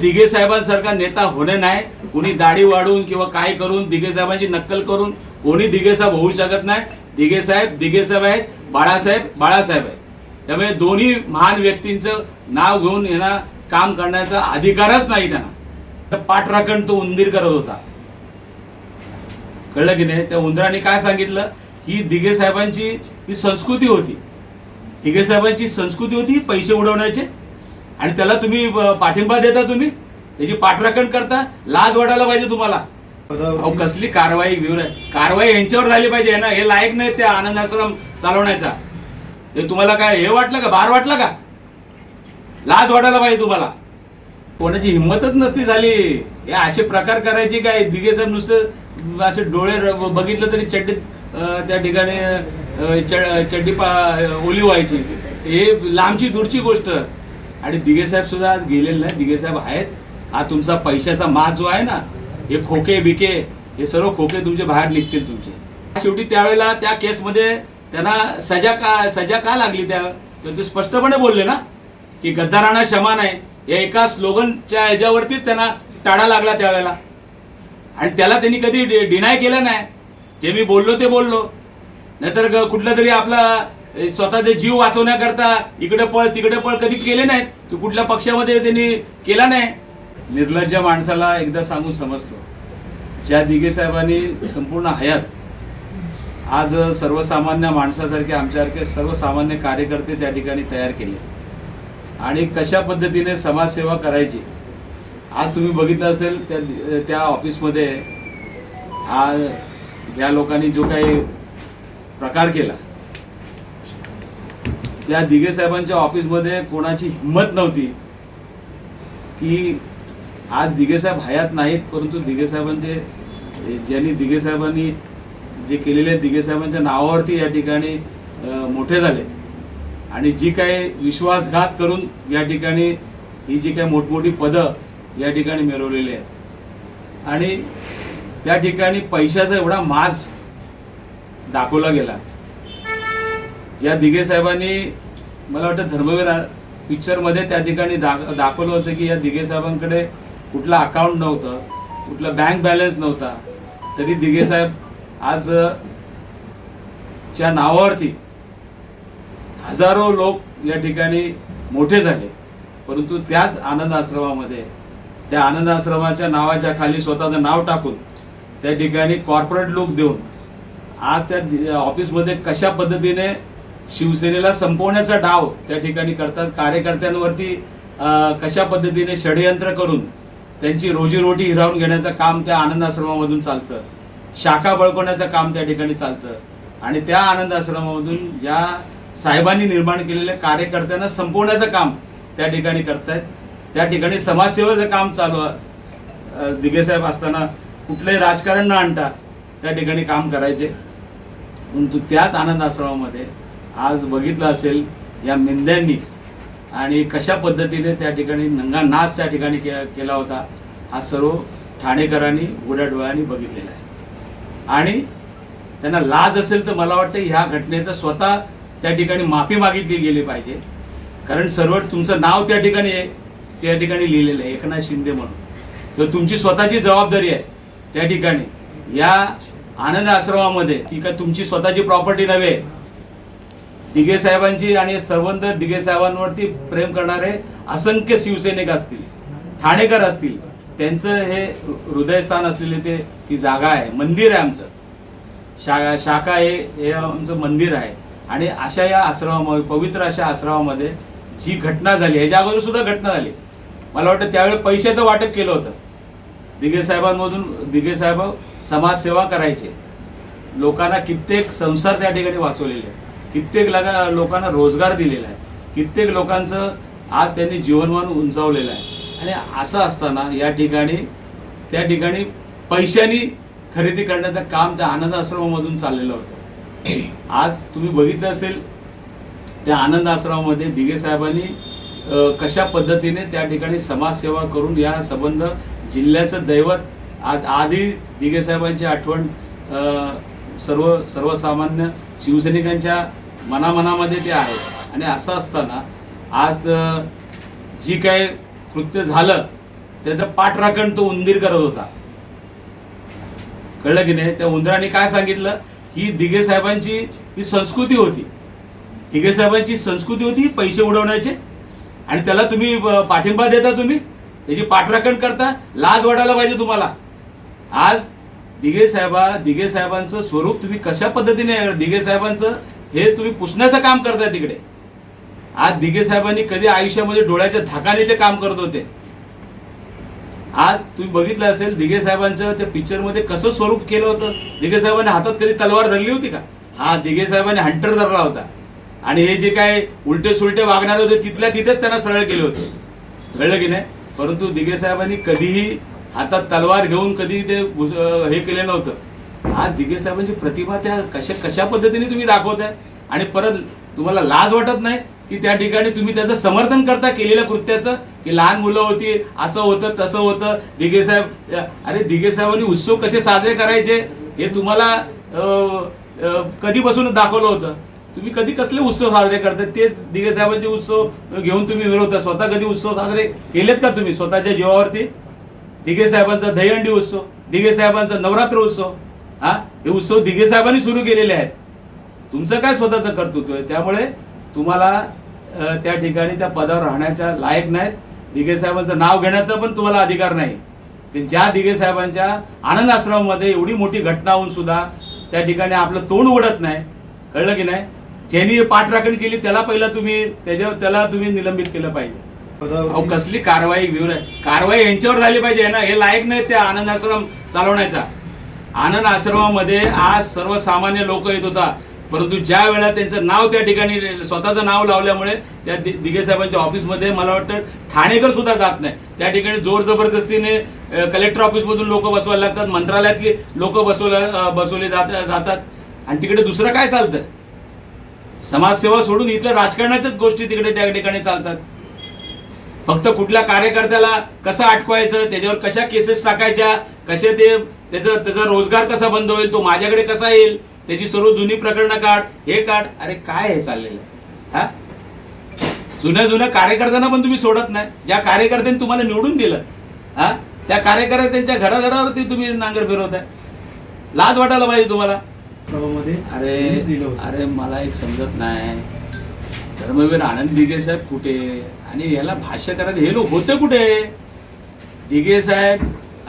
दिघे साहेबांसारखा नेता होणे नाही. कुणी दाढी वाढून किंवा काय करून दिघे साहेबांची नक्कल करून कोणी दिघे साहेब होऊ शकत नाही. दिघे साहेब दिघे साहेब आहेत बाळासाहेब बाळासाहेब आहेत. त्यामुळे दोन्ही महान व्यक्तींचं नाव घेऊन यांना काम करण्याचा अधिकारच नाही त्यांना. पाठराखण तो उंदीर करत होता. कळलं की नाही? त्या उंदराने काय सांगितलं? ही दिघे साहेबांची ही संस्कृती होती. दिघे साहेबांची संस्कृती होती पैसे उडवण्याचे. आणि त्याला तुम्ही पाठिंबा देता तुम्ही? त्याची पाठराखण करता? लाज वाटायला पाहिजे तुम्हाला. अहो कसली कारवाई घेऊन कारवाई यांच्यावर झाली पाहिजे ना? हे लायक नाही त्या आनंद आश्रम चालवण्याचा. हे तुम्हाला काय हे वाटलं का? बार वाटलं का? लाज वाटायला पाहिजे तुम्हाला. कोणाची हिंमतच नसती झाली. हे असे प्रकार करायचे काय? दिघे साहेब नुसतं असे डोळे बघितलं तरी चड्डीत त्या ठिकाणी चड्डी पा ओली व्हायची. हे लांबची दूरची गोष्ट. आणि दिघे साहेब सुद्धा आज गेलेले नाही. दिघे साहेब आहेत. हा तुमचा पैशाचा माज जो आहे ना हे खोके बिके हे सर्व खोके तुमचे बाहेर निघतील तुमचे. शेवटी त्यावेळेला त्या केसमध्ये त्यांना सजा का सजा का लागली त्या? तर ते स्पष्टपणे बोलले ना की गद्दारांना क्षमा नाही. या एका स्लोगनच्या ह्याच्यावरतीच त्यांना टाळा लागला त्यावेळेला. आणि त्याला त्यांनी कधी डिनाय केलं नाही. जे मी बोललो ते बोललो. नाहीतर ग- कुठला तरी आपला स्वतःचे जीव वाचवण्याकरता इकडे पळ तिकडे पळ कधी केले नाहीत? की कुठल्या पक्षामध्ये त्यांनी? केला नाही? निर्लज्ज माणसाला एकदा सांगून समजतो. ज्या दिघे साहेबांनी संपूर्ण हयात आज सर्वसामान्य माणसासारखे आमच्यासारखे सर्वसामान्य कार्यकर्ते त्या ठिकाणी तयार केले. आणि कशा पद्धतीने समाजसेवा करायची? आज तुम्ही बघितलं असेल त्या त्या ऑफिसमध्ये आज या लोकांनी जो काही प्रकार केला त्या दिघे साहेबांच्या ऑफिसमध्ये कोणाची हिंमत नव्हती की आज दिघे साहेब हयात नाहीत परंतु दिघे साहेबांचे ज्यांनी दिघे साहेबांनी जे केलेले दिघे साहेबांच्या नावावरती या ठिकाणी मोठे झाले. आणि जी काही विश्वासघात करून या ठिकाणी ही जी काही मोठमोठी पदं या ठिकाणी मिळवलेली आहेत. आणि त्या ठिकाणी पैशाचा एवढा माज दाखवला गेला. या दिघे साहेबांनी मला वाटतं धर्मवीर पिक्चरमध्ये त्या ठिकाणी दा दाखवलं होतं की या दिघे साहेबांकडे कुठला अकाउंट नव्हतं कुठला बँक बॅलन्स नव्हता. तरी दिघे साहेब आज च्या नावावरती हजारो लोक या ठिकाणी मोठे झाले. परंतु त्याच आनंद आश्रमामध्ये त्या आनंद आश्रमाच्या नावाच्या खाली स्वतःचं नाव टाकून त्या ठिकाणी कॉर्पोरेट लुक देऊन आज त्या ऑफिसमध्ये कशा पद्धतीने शिवसेनेला संपवण्याचा डाव त्या ठिकाणी करतात. कार्यकर्त्यांवरती कशा पद्धतीने षडयंत्र करून त्यांची रोजीरोटी हिरावून घेण्याचं काम त्या आनंद आश्रमामधून चालतं. शाखा बळकवण्याचं काम त्या ठिकाणी चालतं. आणि त्या आनंद आश्रमामधून ज्या साहेबांनी निर्माण केलेल्या कार्यकर्त्यांना संपवण्याचं काम त्या ठिकाणी करतायत. त्या ठिकाणी समाजसेवेचं काम चालू आहे. असताना कुठलंही राजकारण न आणता त्या ठिकाणी काम करायचे. परंतु त्याच आनंद आश्रमामध्ये आज बघितलं असेल या मिंद्यांनी आणि कशा पद्धतीने त्या ठिकाणी नंगा नाच त्या ठिकाणी के केला होता हा सर्व ठाणेकरांनी उघड्या डोळ्यांनी बघितलेला आहे. आणि त्यांना लाज असेल तर मला वाटतं ह्या घटनेचं स्वतः त्या ठिकाणी माफी मागितली गेली पाहिजे. कारण सर्व तुमचं नाव त्या ठिकाणी आहे त्या ठिकाणी लिहिलेलं आहे एकनाथ शिंदे म्हणून. तर तुमची स्वतःची जबाबदारी आहे त्या ठिकाणी. या आनंद आश्रमामध्ये ती का तुमची स्वतःची प्रॉपर्टी नव्हे दिघे साहेबांची आणि सर्वंत दिघे साहेबांवरती प्रेम करणारे असंख्य शिवसैनिक असतील ठाणेकर असतील त्यांचं हे हृदयस्थान असलेले ते ती जागा आहे मंदिर आहे आमचं. शा शाखा हे हे आमचं मंदिर आहे. आणि अशा या आश्रमामध्ये पवित्र अशा आश्रमामध्ये जी घटना झाली ह्याच्या अगोदर सुद्धा घटना झाली. मला वाटतं त्यावेळी पैशाचं वाटप केलं होतं. दिघे साहेबांमधून दिघे साहेब समाजसेवा करायचे. लोकांना कित्येक संसार त्या ठिकाणी वाचवलेले आहेत. कित्येक लगा लोकांना रोजगार दिलेला आहे. कित्येक लोकांचं आज त्यांनी जीवनमान उंचावलेलं आहे. आणि असं असताना या ठिकाणी त्या ठिकाणी पैशानी खरेदी करण्याचं काम त्या आनंद आश्रमामधून चाललेलं होतं. आज तुम्ही बघितलं असेल त्या आनंद आश्रमामध्ये दिघे साहेबांनी कशा पद्धतीने त्या ठिकाणी समाजसेवा करून या संबंध जिल्ह्याचं दैवत आज आधी दिघे साहेबांची आठवण सर्व सर्वसामान्य शिवसैनिकांच्या मनामनामध्ये ते आहे. आणि असं असताना आज जी काय कृत्य झालं त्याचं पाठराखण तो उंदीर करत होता. कळलं की नाही? त्या उंदराने काय सांगितलं? ही दिघे साहेबांची ही संस्कृती होती. दिघे साहेबांची संस्कृती होती पैसे उडवण्याचे. आणि त्याला तुम्ही पाठिंबा देता तुम्ही? त्याची पाठराखण करता लाज वाटायला पाहिजे तुम्हाला. आज दिघे साहेबा दिघे साहेबांचं स्वरूप तुम्ही कशा पद्धतीने दिघे साहेबांचं हे तुम्ही पुसण्याचं काम करताय तिकडे. आज दिघे साहेबांनी कधी आयुष्यामध्ये डोळ्याच्या धाकाने ते काम करत होते. आज तुम्ही बघितलं असेल दिघे साहेबांचं त्या पिक्चरमध्ये कसं स्वरूप केलं होतं. दिघे साहेबांनी हातात कधी तलवार धरली होती का? हा दिघे साहेबांनी हंटर धरला होता. आणि हे जे काय उलटे सुलटे वागणारे होते तिथल्या तिथेच त्यांना सरळ केले होते. कळलं की नाही? परंतु दिघे साहेबांनी कधीही हातात तलवार घेऊन कधी ते हे केलं नव्हतं. आज दिघे साहेबांची प्रतिभा त्या कशा कशा पद्धतीने तुम्ही दाखवताय? आणि परत तुम्हाला लाज वाटत नाही की त्या ठिकाणी तुम्ही त्याचं समर्थन करता केलेल्या कृत्याचं? की लहान मुलं होती असं होतं तसं होतं दिघे साहेब अरे दिघे साहेबांनी उत्सव कसे साजरे करायचे हे तुम्हाला अं, कधीपासून दाखवलं होतं? तुम्ही कधी कसले उत्सव साजरे करता? तेच दिघे साहेबांचे उत्सव घेऊन तुम्ही मिळवता स्वतः कधी उत्सव साजरे केलेत का तुम्ही? स्वतःच्या जीवावरती? दिघे साहेबांचा दहीहंडी उत्सव दिघे साहेबांचा नवरात्र उत्सव. हा? हे उत्सव दिघे साहेबांनी सुरू केलेले आहेत. तुमचं काय स्वतःचं कर्तृत्व आहे? त्यामुळे तुम्हाला त्या ठिकाणी त्या पदावर राहण्याच्या लायक नाहीत. दिघे साहेबांचं नाव घेण्याचा पण तुम्हाला अधिकार नाही. की ज्या दिघे साहेबांच्या आनंद आश्रमामध्ये एवढी मोठी घटना होऊन सुद्धा त्या ठिकाणी आपलं तोंड उघडत नाही. कळलं की नाही? ज्यांनी पाठराखण केली त्याला पहिला तुम्ही त्याच्या त्याला तुम्ही निलंबित केलं पाहिजे. अहो कसली कारवाई कारवाई यांच्यावर झाली पाहिजे ना? हे लायक नाही त्या आनंद आश्रम चालवण्याचा. आनंद आश्रमामध्ये आज सर्वसामान्य लोक येत होता. परंतु ज्या वेळा त्यांचं नाव त्या ठिकाणी स्वतःचं नाव लावल्यामुळे त्या दि- दिघे साहेबांच्या ऑफिसमध्ये मला वाटतं ठाणेकर सुद्धा जात नाही. त्या ठिकाणी जोर जबरदस्तीने कलेक्टर ऑफिसमधून लोक बसवायला लागतात मंत्रालयातली लोक बसवल्या बसवले जात जातात. आणि तिकडे दुसरं काय चालतं? समाजसेवा सोडून इथल्या राजकारणाच्याच गोष्टी तिकडे त्या ठिकाणी चालतात. फक्त कुठल्या कार्यकर्त्याला कसं अटकवायचं त्याच्यावर कशा केसेस टाकायच्या कसे ते त्याचा त्याचा रोजगार कसा बंद होईल तो माझ्याकडे कसा येईल त्याची सर्व जुनी प्रकरणं काढ हे काढ. अरे काय हे चाललेलं आहे? हा? जुन्या जुन्या कार्यकर्त्यांना पण तुम्ही सोडत नाही. ज्या कार्यकर्त्यांनी तुम्हाला निवडून दिलं हा? त्या कार्यकर्त्यांच्या घराघरावरती तुम्ही नांगर फिरवताय लाज वाटायला पाहिजे तुम्हाला. अरे. अरे मला एक समजत नाही. धर्मवीर आनंद दिघे साहेब कुठे? आणि याला भाष्य करायचं हे लोक होते कुठे? दिघे साहेब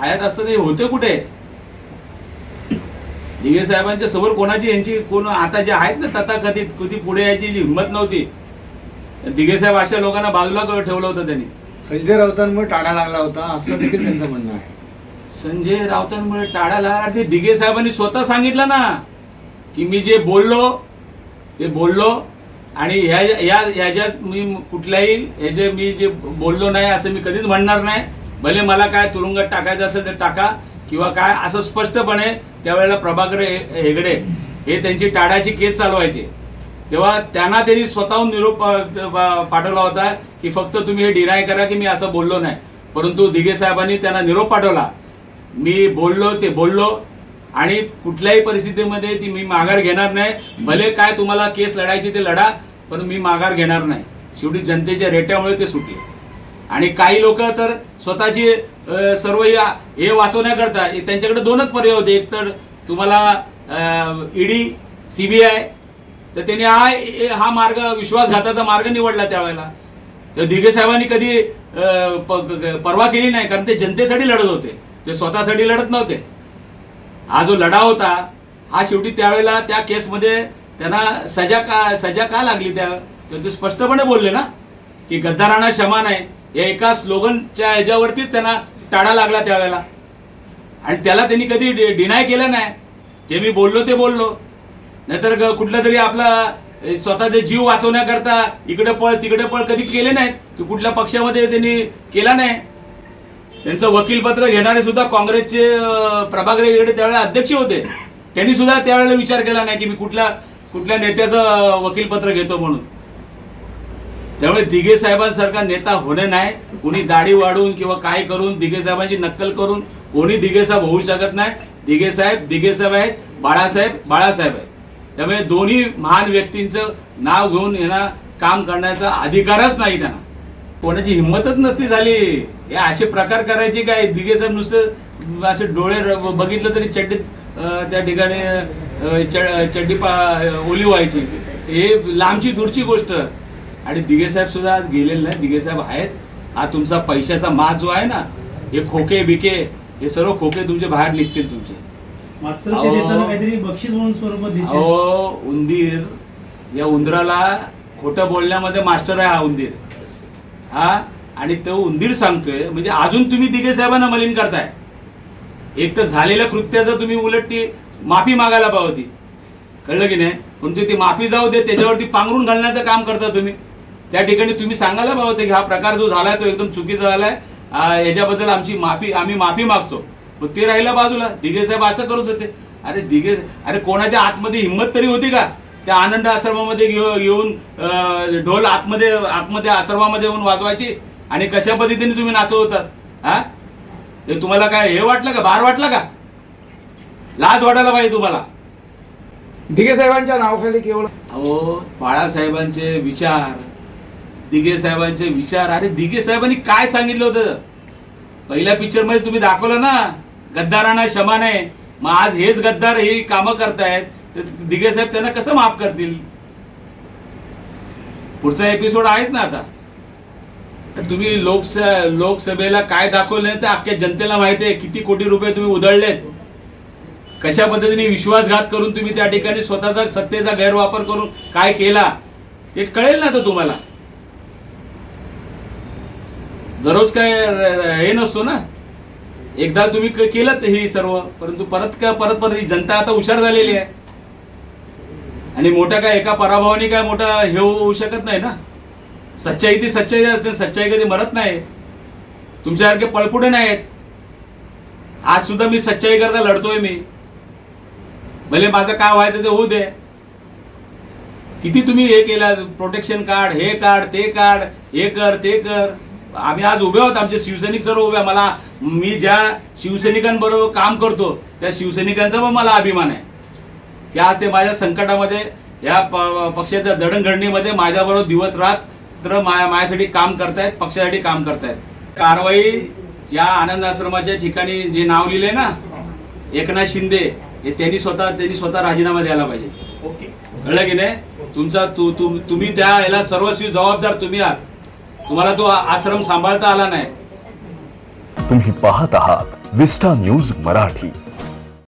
हयात असताना हे होते कुठे? दिघे साहेबांच्या समोर कोणाची यांची कोण आता जे आहेत ना तथाकथित कधी पुढे यायची जी हिंमत नव्हती. दिघे साहेब अशा लोकांना बाजूला ठेवलं होतं त्यांनी. संजय राऊतांमुळे टाळा लागला होता असं देखील त्यांचं म्हणणं आहे. संजय राऊतांमुळे टाळाला ते दिघे साहेबांनी स्वतः सांगितलं ना की मी जे बोललो ते बोललो आणि ह्या या ह्याच्यात मी कुठल्याही ह्याचे मी जे बोललो नाही असं मी कधीच म्हणणार नाही. भले मला काय तुरुंगात टाकायचं असेल तर टाका किंवा काय असं स्पष्टपणे त्यावेळेला प्रभाकर हे- हेगडे हे त्यांची टाडाची केस चालवायचे. तेव्हा त्यांना त्यांनी स्वतःहून निरोप पाठवला होता की फक्त तुम्ही हे डिनाय करा की मी असं बोललो नाही. परंतु दिघे साहेबांनी त्यांना निरोप पाठवला. मी बोललो ते बोललो आणि कुठल्याही परिस्थितीमध्ये ती मी माघार घेणार नाही. भले काय तुम्हाला केस लढायची ते लढा पण मी माघार घेणार नाही. शेवटी जनतेच्या रेट्यामुळे ते सुटले. आणि काही लोक तर स्वतःची सर्व या- हे वाचवण्याकरता त्यांच्याकडे दोनच पर्याय होते. एक तर तुम्हाला ईडी सीबीआय तर त्यांनी हा हा मार्ग विश्वासघाताचा मार्ग निवडला त्यावेळेला. तर दिघे साहेबांनी कधी प- परवा केली नाही कारण ते जनतेसाठी लढत होते. ते स्वतःसाठी लढत नव्हते. हा जो लढा होता हा शेवटी त्यावेळेला त्या केसमध्ये त्यांना सजा का सजा का लागली त्या? ते स्पष्टपणे बोलले ना की गद्दारांना क्षमा नाही. या एका स्लोगनच्या ह्याच्यावरतीच त्यांना टाळा लागला त्यावेळेला. आणि त्याला त्यांनी कधी डिनाय केलं नाही. जे मी बोललो ते बोललो. नाहीतर कुठला तरी आपला स्वतःचे जीव वाचवण्याकरता इकडे पळ तिकडे पळ कधी केले नाहीत. की कुठल्या पक्षामध्ये त्यांनी केला नाही. त्यांचं वकीलपत्र घेणारे सुद्धा काँग्रेसचे अ, इकडे त्यावेळेला अध्यक्ष होते. त्यांनी सुद्धा त्यावेळेला विचार केला नाही की मी कुठल्या कुठल्या नेत्याचं वकीलपत्र घेतो म्हणून. त्यामुळे दिघे साहेबांसारखा नेता होणे नाही. कोणी दाढी वाढून किंवा काय करून दिघे साहेबांची नक्कल करून कोणी दिघे साहेब होऊ शकत नाही. दिघे साहेब दिघे साहेब आहेत बाळासाहेब बाळासाहेब आहेत. त्यामुळे दोन्ही महान व्यक्तींचं नाव घेऊन यांना काम करण्याचा अधिकारच नाही त्यांना. कोणाची हिंमतच नसती झाली. हे असे प्रकार करायचे काय? दिघे साहेब नुसतं असे डोळे बघितलं तरी चड्डीत त्या ठिकाणी च- चड्डी पा ओली व्हायची. हे लांबची दूरची गोष्ट. आणि दिघे साहेब सुद्धा आज गेलेले नाही. दिघे साहेब आहेत. हा तुमचा पैशाचा माज जो आहे ना हे खोके बिके हे सर्व खोके तुमचे बाहेर निघतील तुमचे. मात्र ते अहो. देताना काहीतरी बक्षीस म्हणून स्वरूपात द्यायचे अहो उंदीर या उंदराला खोटं बोलण्यामध्ये मास्टर आहे हा उंदीर. हा? आणि तो उंदीर सांगतोय म्हणजे अजून तुम्ही दिघे साहेबांना मलिन करताय. एक तर झालेल्या कृत्याचं तुम्ही उलट ती माफी मागायला पाहिजे होती कळलं की नाही? परंतु ती माफी जाऊ दे त्याच्यावरती पांघरून घालण्याचं काम करता तुम्ही. त्या ठिकाणी तुम्ही सांगायला पाहिजे होते की हा प्रकार जो झालाय तो एकदम चुकीचा झालाय. याच्याबद्दल आमची माफी आम्ही माफी मागतो. पण ते राहिलं बाजूला. दिघे साहेब असं करत होते. अरे दिघे अरे कोणाच्या आतमध्ये हिंमत तरी होती का? त्या आनंद आश्रमामध्ये येऊन ढोल आतमध्ये आतमध्ये आश्रमामध्ये येऊन वाजवायची. आणि कशा पद्धतीने तुम्ही नाचवतात हा ते तुम्हाला काय हे वाटलं का? भार वाटलं का? लाज वाटायला पाहिजे तुम्हाला. दिघे साहेबांच्या नावाखाली केवळ अहो बाळासाहेबांचे विचार दिघे साहेबांचे विचार. अरे दिघे साहेबांनी काय सांगितलं होतं? पहिल्या पिक्चरमध्ये तुम्ही दाखवलं ना गद्दारांना क्षमा नाही मग आज हेच गद्दार ही कामं करतायत. तर दिघे साहेब त्यांना कसं माफ करतील? पुढचा एपिसोड आहेच ना आता. तुम्ही लोकस लोकसभेला काय दाखवलं तर अख्ख्या जनतेला माहिती आहे किती कोटी रुपये तुम्ही उधळलेत. कशा पद्धतीने विश्वासघात करून तुम्ही त्या ठिकाणी स्वतःचा सत्तेचा गैरवापर करून काय केला? ते कळेल ना तर तुम्हाला. दररोज काय हे नसतो ना. एकदा तुम्ही क- केलं हे सर्व परंतु परत का परत परत ही जनता आता हुशार झालेली आहे. आणि मोठा काय एका पराभवाने काय मोठा हे होऊ शकत नाही ना. सच्चाई ती सच्चाई असते सच्चाई कधी मरत नाही. तुमच्यासारखे पळपुटे नाही आहेत. आज सुद्धा मी सच्चाई करता लढतोय मी. भले माझं काय व्हायचं ते होऊ दे. किती तुम्ही हे केलं प्रोटेक्शन कार्ड हे कार्ड ते कार्ड हे कर ते कर. आम्ही आज उभे आहोत आमचे शिवसैनिक सर्व उभे. मला मी ज्या शिवसैनिकांबरोबर काम करतो त्या शिवसैनिकांचा पण मला अभिमान आहे. की आज ते माझ्या संकटामध्ये या प- पक्षाच्या जडणघडणीमध्ये माझ्याबरोबर दिवस रात्र मा माझ्यासाठी काम करतायत पक्षासाठी काम करतायत. कारवाई या आनंद आश्रमाच्या ठिकाणी जे नाव लिहिले ना एकनाथ शिंदे हे त्यांनी स्वतः त्यांनी स्वतः राजीनामा द्यायला पाहिजे. ओके. कळलं की नाही? तुमचा तू तु, तुम्ही त्या याला सर्वस्वी जबाबदार तुम्ही आहात. तुम्हाला तो आश्रम सांभाळता आला नाही. तुम्ही पाहत आहात विस्टा न्यूज मराठी.